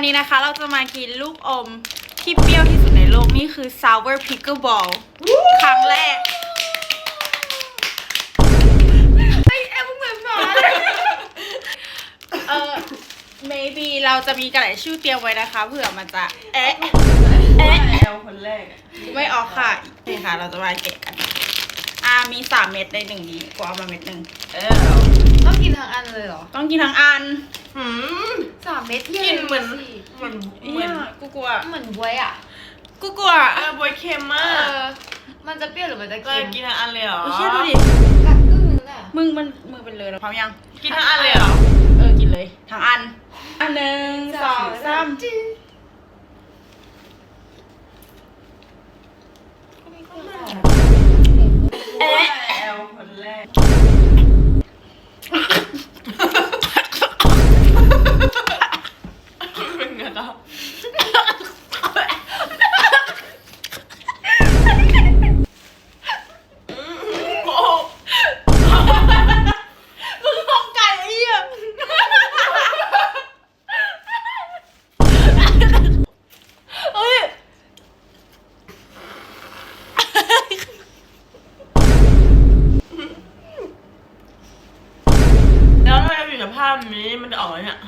วันนี้นะคะเราจะมากินลูกอมที่เปรี้ยวที่สุดในโลกนี่คือ sour pickle ball ครั้งแรกไอแอมเหมือนหมาเลยเออ maybe เราจะมีกระดาษชื่อเตรียมไว้นะคะเผื่อมันจะเอ๊ะแอลคนแรกอะไม่ออกค่ะนี่ค่ะ เราจะมาเก็บกัน อ่ามีสามเม็ดในหนึ่งนี้กูเอามาเม็ดหนึ่งเออต้องกินทั้งอันเลยเหรอ ต้องกินทั้งอันหืมสาม เม็ดกินเหมือนเหมือนเหเหมืมืออนนกูกลัวเหมือนบวยอะกูกลัวเออบวยเค็มเอมากอมันจะเปรี้ยวหรือมันจะเราเค็มกินทั้งอันเลยเหรอโอ้ยเชี่ยดูดิกัดครึ่งนึงอะมึงมันมือเป็นเลยแล้วพร้อมยัง กินทั้งอันเลยเหรอเออกินเลยทั้งอันอันหนึ่งสองสามเอ๊ะแอลคนแรกเป็นไงล่ะโอ้ มึงต้องไก่ไอ้เหี้ยเฮ้ย แล้วทำไมเรา อนนี้มันจะออกไหมเนี่ย